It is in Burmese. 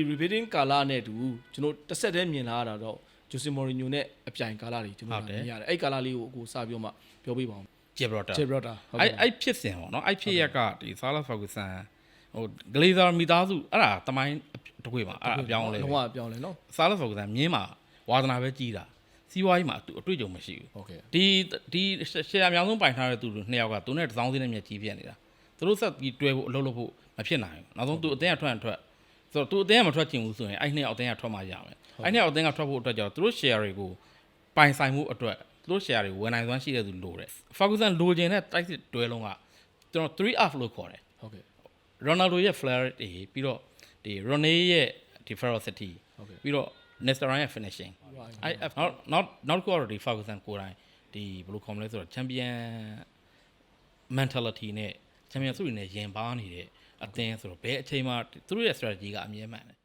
ဒီ repeating ကာလာနဲ့တူကျွန်တော်တစ်ဆက်တည်းမြင်လာရတာတော့ဂျိုစီမော်ရီညိုနဲ့အပြိုင်ကာလာတွေကျွန်တော်မြင်ရတယ်အဲ့ကာလာလေးကိုအခုစပြီးတော့မှပြောပြပါအောင်ဂျေဘရတာဂျေဘရတာဟုတ်အဲ့ကဲ့အဲ့ဖြစ်စဉ်ပေါ့နော်အဲ့ဖြစ်ရက်ကဒီဆာလာဖာဂူဆန်ဟိုဂလေဇာမိသားစုအဲ့ဒါတမိုင်းတစ်ခွေပါအဲ့ဒါအပြောင်းလဲလုံးဝပြောင်းလဲနော်ဆာလာဖာဂူဆန်မြင်းမှာဝါသနာပဲကြီးတာစီးပွားရေးမှာသူအတွေ့အကြုံမရှိဘူးဟုတ်ကဲ့ဒီဒီရှယ်ယာအများဆုံးပိုင်ထားတဲ့သူတို့နှစ်ယောက်ကသူနဲ့တစ်စောင်းစင်းနဲ့မြက်ကြီးပြက်နေတာသူတို့ဆက်ပြီးတွဲဖို့အလုပ်လုပ်ဖို့မဖြစ်နိုင်ဘူးနောက်ဆုံးသူအတင်းကထွက်ရင်ထွက် ဆိုတော့သူအတင်းကမထွက်ချင်ဘူးဆိုရင်အဲ့နှစ်ယောက်အတင်းကထွက်မှရမယ်အဲ့နှစ်ယောက်အတင်းကထွက်ဖို့အတွက်ကြောင့်သူတို့ share တွေကိုပိုင်ဆိုင်မှုအတွက်သူတို့ share တွေဝယ်နိုင်စွမ်းရှိတဲ့သူလိုတယ် Ferguson လိုချင်တဲ့တိုက်စစ်တွဲလုံးကကျွန်တော်3 off လို့ခေါ်တယ်ဟုတ်ကဲ့ Ronaldo ရဲ့ flare တွေပြီးတော့ဒီ Ronaldo ရဲ့ဒီ ferocity ဟုတ်ကဲ့ပြီးတော့ Nestor ရဲ့ finishing အဲ့နောက်နောက်နောက်တစ်ခုကတော့ဒီ Ferguson ကိုယ်တိုင်ဒီဘယ်လိုခေါ်မလဲဆိုတော့ champion mentality နဲ့ champion စုတွေနဲ့ရင်ပါနေတဲ့ အသင်းဆိုတော့ဘယ်အချိန်မှသူတို့ရဲ့ strategy ကအမြဲမှန်တယ်